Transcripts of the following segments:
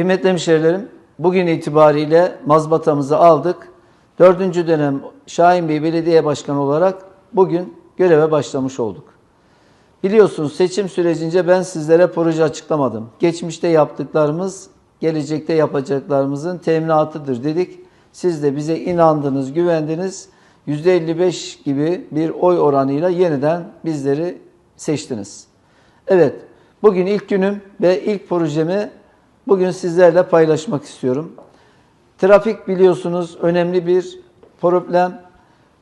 Kıymetli hemşehrilerim, bugün itibariyle mazbatamızı aldık. Dördüncü dönem Şahin Bey Belediye Başkanı olarak bugün göreve başlamış olduk. Biliyorsunuz seçim sürecince ben sizlere proje açıklamadım. Geçmişte yaptıklarımız, gelecekte yapacaklarımızın teminatıdır dedik. Siz de bize inandınız, güvendiniz. %55 gibi bir oy oranıyla yeniden bizleri seçtiniz. Evet, bugün ilk günüm ve ilk projemi bugün sizlerle paylaşmak istiyorum. Trafik biliyorsunuz önemli bir problem.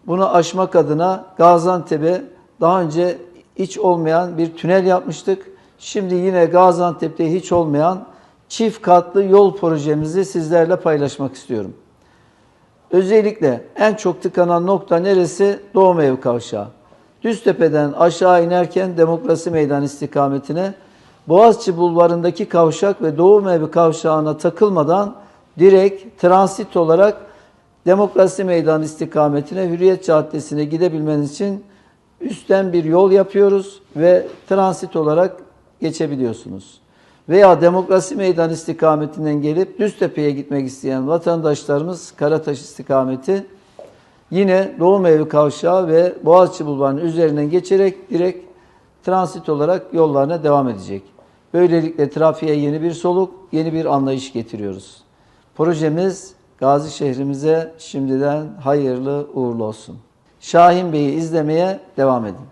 Bunu aşmak adına Gaziantep'e daha önce hiç olmayan bir tünel yapmıştık. Şimdi yine Gaziantep'te hiç olmayan çift katlı yol projemizi sizlerle paylaşmak istiyorum. Özellikle en çok tıkanan nokta neresi? Doğum ev kavşağı. Düztepe'den aşağı inerken Demokrasi Meydanı istikametine Boğaziçi Bulvarı'ndaki kavşak ve Doğum Evi kavşağına takılmadan direkt transit olarak Demokrasi Meydanı istikametine Hürriyet Caddesi'ne gidebilmeniz için üstten bir yol yapıyoruz ve transit olarak geçebiliyorsunuz. Veya Demokrasi Meydanı istikametinden gelip Düztepe'ye gitmek isteyen vatandaşlarımız Karataş istikameti yine Doğum Evi Kavşağı ve Boğaziçi Bulvarı'nın üzerinden geçerek direkt transit olarak yollarına devam edecek. Böylelikle trafiğe yeni bir soluk, yeni bir anlayış getiriyoruz. Projemiz Gazi şehrimize şimdiden hayırlı uğurlu olsun. Şahin Bey'i izlemeye devam edin.